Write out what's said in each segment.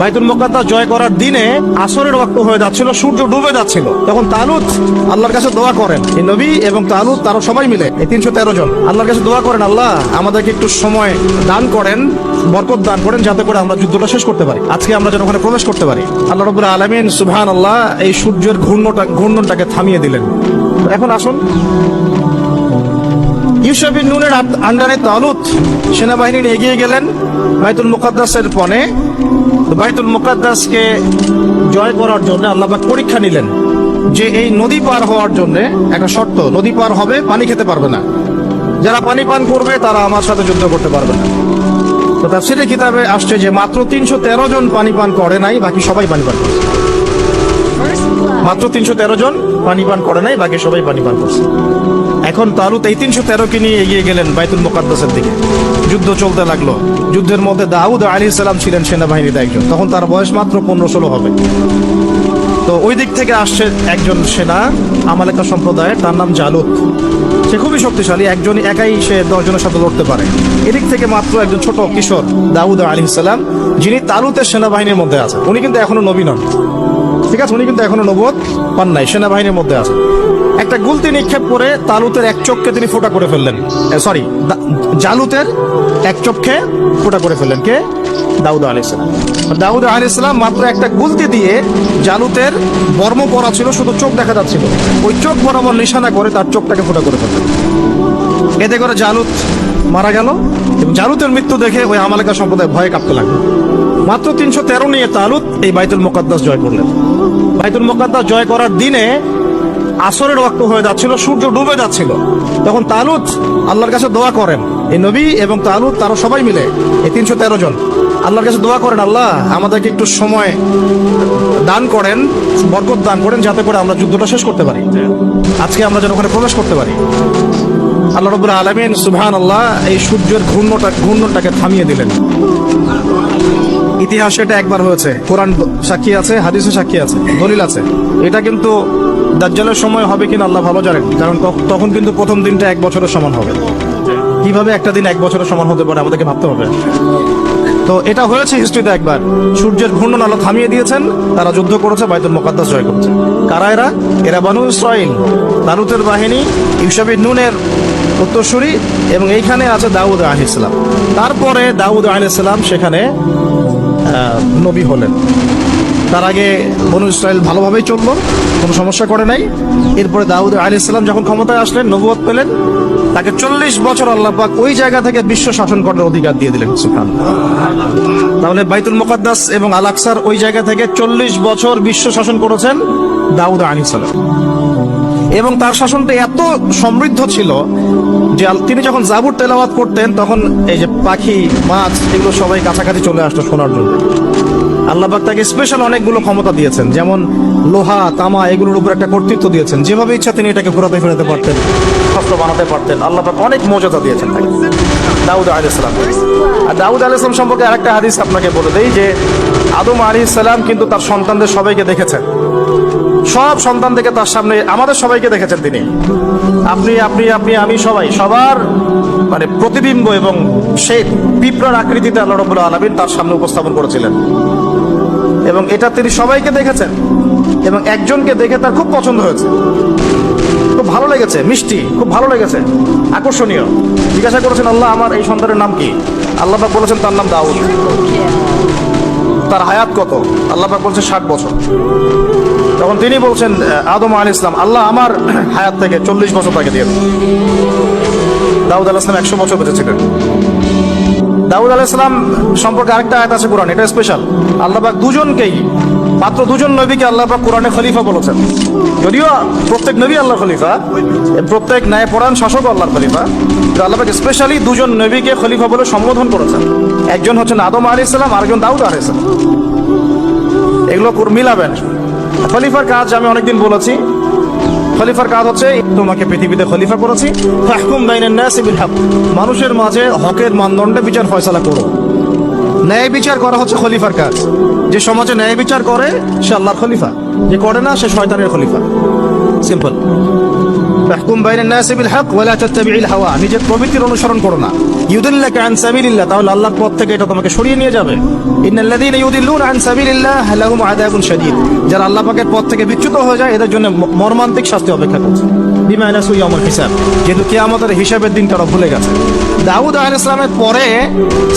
বাইতুল মোকাদ্দাস জয় করার দিনে আসরের ওয়াক্ত হয়ে যাচ্ছিল, সূর্য ডুবে যাচ্ছিল। তখন তালুত আল্লাহর কাছে দোয়া করেন। এই নবী এবং তালুত তারা সবাই মিলে, এই তিনশো তেরো জন, আল্লাহর কাছে দোয়া করেন, আল্লাহ, আমাদেরকে একটু সময় দান করেন, বরকত দান করেন, যাতে করে আমরা যুদ্ধটা শেষ করতে পারি। আজকে আমরা যেন ওখানে প্রবেশ করতে পারি। আল্লাহ রবুল্লাহ আলমিন সুবহান আল্লাহ এই সূর্যের ঘূর্ণটা ঘূর্ণনটাকে থামিয়ে দিলেন। এখন আসুন। ইউসুফিন নুনের আন্ডারে তালুত সেনাবাহিনী এগিয়ে গেলেন। বাইতুল মুকাদ্দাসের পনে তো বাইতুল মুকাদ্দাসকে জয় করার জন্য আল্লাহবাক পরীক্ষা নিলেন যে এই নদী পার হওয়ার জন্য একটা শর্ত, নদী পার হবে, পানি খেতে পারবে না। যারা পানি পান করবে, তারা আমার সাথে যুদ্ধ করতে পারবে না। তো তাফসিরের কিতাবে আসছে যে মাত্র তিনশো তেরো জন পানি পান করে নাই, বাকি সবাই পানি পান করছে। মাত্র তিনশো তেরো জন পানি পান করে নাই, বাকি সবাই পানি পান করছে। এখন তালুত এই তিনশো তেরোকে নিয়ে এগিয়ে গেলেন বাইতুল মোকাদ্দাসের দিকে। যুদ্ধ চলতে লাগল। যুদ্ধের মধ্যে দাউদ আলী সালাম ছিলেন সেনাবাহিনীতে একজন। তখন তার বয়স মাত্র পনেরো ষোলো হবে। তো ওই দিক থেকে আসছে একজন সেনা, আমালেকা সম্প্রদায়ের, তার নাম জালুত। সে খুবই শক্তিশালী একজন একাই সে দশজনের সাথে লড়তে পারে। এদিক থেকে মাত্র একজন ছোট কিশোর, দাউদ আলী সালাম, যিনি তালুতের সেনাবাহিনীর মধ্যে আছে উনি কিন্তু এখনও নবী নন। ঠিক আছে, উনি কিন্তু এখনও নবদ পান নাই, সেনাবাহিনীর মধ্যে আছে একটা গুলতি নিক্ষেপ করে তালুতের এক চোখকে তিনি ফোটা করে ফেললেন। সরি জালুতের এক চোখকে ফোটা করে ফেললেন। কে? দাউদ আলী ইসলাম দাউদ আলী ইসলাম মাত্র একটা গুলতি দিয়ে জালুতের বর্ম পরা ছিল, শুধু চোখ দেখা যাচ্ছিল। ওই চোখ বরাবর নিশানা করে তার চোখটাকে ফোটা করে ফেললেন। এতে করে জালুত মারা গেল এবং জালুতের মৃত্যু দেখে ওই আমালেকা সম্প্রদায় ভয়ে কাঁপতে লাগল। মাত্র তিনশো তেরো নিয়ে তালুত এই বাইতুল মোকাদ্দাস জয় করলেন। বাইতুল মোকাদ্দাস জয় করার দিনে আসরের ওয়াক্ত হয়ে যাচ্ছিল, সূর্য ডুবে যাচ্ছিল। তখন তালুত আল্লাহর কাছে দোয়া করেন এই নবী এবং তালুত তারা সবাই মিলে, এই তিনশো তেরো জন, আল্লাহর কাছে দোয়া করেন, আল্লাহ, আমাদেরকে একটু সময় দান করেন, বরকত দান করেন, যাতে করে আমরা যুদ্ধটা শেষ করতে পারি। আজকে আমরা যেন ওখানে প্রবেশ করতে পারি। আল্লাহ রবুল্লাহ আলমিন সুবহান আল্লাহ এই সূর্যের ঘূর্ণটা, ঘূর্ণনটাকে থামিয়ে দিলেন। ইতিহাসে এটা একবার হয়েছে। কোরআন সাক্ষী আছে, হাদিসে সাক্ষী আছে, দলিল আছে। এটা কিন্তু দাজ্জালের সময় হবে কিনা আল্লাহ ভালো জানেন। কারণ তখন কিন্তু প্রথম দিনটা এক বছরের সমান হবে। কীভাবে একটা দিন এক বছরের সমান হতে পারে আমাদেরকে ভাবতে হবে। তো এটা হয়েছে হিস্ট্রিতে একবার। সূর্যের ঘূর্ণন আলো থামিয়ে দিয়েছেন, তারা যুদ্ধ করেছে, বাইতুল মোকাদ্দাস জয় করেছে। কারা এরা? এরা বানু ইসরাইল তালুতের বাহিনী ইউসাবির নুনের উত্তরসূরি এবং এইখানে আছে দাউদ আহ ইসলাম তারপরে দাউদ আহ ইসলাম সেখানে নবী হলেন। তার আগে বনু ইসরায়েল ভালোভাবেই চলল, কোনো সমস্যা করে নাই। এরপরে দাউদ আলী ইসলাম যখন ক্ষমতায় আসলেন নবুয়ত পেলেন, তাকে চল্লিশ বছর আল্লাহ পাক ওই জায়গা থেকে বিশ্ব শাসন করার অধিকার দিয়ে দিলেন সুফান তাহলে বাইতুল মুকাদ্দাস এবং আল আকসার ওই জায়গা থেকে চল্লিশ বছর বিশ্ব শাসন করেছেন দাউদ আলী সালাম। এবং তার শাসনটা এত সমৃদ্ধ ছিল যে তিনি যখন জাবুর তেলাওয়াত করতেন, তখন এই যে পাখি, মাছ, এগুলো সবাই কাছাকাছি চলে আসতো শোনার জন্য। আল্লাহবাক তাকে স্পেশাল অনেকগুলো ক্ষমতা দিয়েছেন, যেমন লোহা, তামা, এগুলোর উপর একটা কর্তৃত্ব দিয়েছেন। যেভাবে ইচ্ছা তিনি এটাকে ঘোরাতে ফেরাতে পারতেন, শস্ত্র বানাতে পারতেন। আল্লাহবাক অনেক মর্যাদা দিয়েছেন তাকে। দাউদ আলী ইসলাম আর দাউদ আলী ইসলাম সম্পর্কে আরেকটা হাদিস আপনাকে বলে দেই যে, আদম আলী ইসলাম কিন্তু তার সন্তানদের সবাইকে দেখেছেন। সব সন্তান থেকে তার সামনে আমাদের সবাইকে দেখেছেন তিনি। আপনি আপনি আপনি, আমি সবাই, সবার মানে প্রতিবিম্ব এবং সেই পিঁপড়ার আকৃতিতে আল্লাহ রবুল্লা আলমিন তার সামনে উপস্থাপন করেছিলেন। এবং এটা তিনি সবাইকে দেখেছেন এবং একজনকে দেখে তার খুব পছন্দ হয়েছে। খুব ভালো লেগেছে, মিষ্টি, খুব ভালো লেগেছে, আকর্ষণীয়। জিজ্ঞাসা করেছেন, আল্লাহ, আমার এই সন্তানের নাম কি? আল্লাহ বলেছেন, তার নাম দাউদ। তার হায়াত কত? আল্লাহ বলছেন, ষাট বছর। তখন তিনি বলছেন, আদম আল ইসলাম আল্লাহ আমার হায়াত থেকে চল্লিশ বছর তাকে দিয়ে দাউদ আল ইসলাম একশো বছর বেঁচে ছিলেন। দাউদ আল ইসলাম সম্পর্কে আরেকটা আয়াত আছে কোরআন, এটা স্পেশাল আল্লাহ পাক দুজনকেই মাত্র দুজন নবীকে আল্লাহ পাক কোরআনে খলিফা বলেছেন। যদিও প্রত্যেক নবী আল্লাহ খলিফা, প্রত্যেক ন্যায় পরায়ণ শাসক আল্লাহর খলিফা, কিন্তু আল্লাহ পাক স্পেশালি দুজন নবীকে খলিফা বলে সম্বোধন করেছেন। একজন হচ্ছেন আদম আলী ইসলাম আরেকজন দাউদ আলী ইসলাম এগুলো মিলাবেন খলিফার কাজ আমি অনেকদিন বলেছি খলিফার কাজ হচ্ছে, তোমাকে পৃথিবীতে খলিফা করেছি। ফাহকুম বাইনান নাসি বিল হক। মানুষের মাঝে হকের মানদণ্ডে বিচার ফয়সালা করো। ন্যায় বিচার করা হচ্ছে খলিফার কাজ। যে সমাজে ন্যায় বিচার করে, সে আল্লাহর খলিফা। যে করে না, সে শয়তানের খলিফা। সিম্পল তাহকুম বাইনান নাসি বিল হক ওয়া লা তাত্তাবি'ল হাওয়া নিজের প্রবৃত্তির অনুসরণ করো না। ইউদিল্লাকা আন সাবিলিল্লাহ, তাহলে আল্লাহর পথ থেকে এটা তোমাকে সরিয়ে নিয়ে যাবে। ইন্নাল্লাযীনা ইউদিল্লুনা আন সাবিলিল্লাহ, লাহুম আযাবুন শাদীদ। যারা আল্লাহ পাকের পথ থেকে বিচ্যুত হয়ে যায়, এদের জন্য মর্মান্তিক শাস্তি অপেক্ষা করছে। বিমা নাসু ইয়াউমুল হিসাব। যেহেতু কিয়ামতের হিসাবের দিন তারা ভুলে গেছে। দাউদ আলাইহিস ইসলামের পরে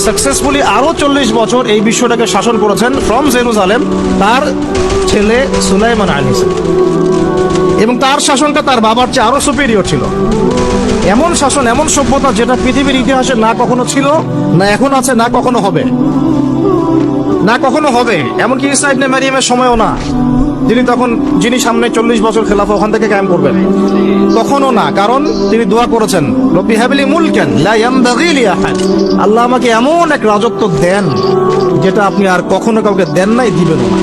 সাকসেসফুলি আরও চল্লিশ বছর এই বিশ্বটাকে শাসন করেছেন ফ্রম জেরুজালেম তার ছেলে সুলাইমান আলাইহিস সালাম। এবং তার শাসনটা তার বাবার চেয়ে আরও সুপিরিয়র ছিল। এমন শাসন, এমন সভ্যতা যেটা পৃথিবীর ইতিহাসে না কখনো ছিল, না এখন আছে, না কখনো হবে। না কখনো হবে, এমনকি ইসা ইবনে মারিয়ামের সময়ও না। যিনি তখন, যিনি সামনে চল্লিশ বছর খেলাফা ওখান থেকে কায়েম করবেন। তখনও না, কারণ তিনি দোয়া করেছেন, রব্বি হাবিলি মুলকান আল্লাহ আমাকে এমন এক রাজত্ব দেন, যেটা আপনি আর কখনো কাউকে দেন নাই দিবেন না।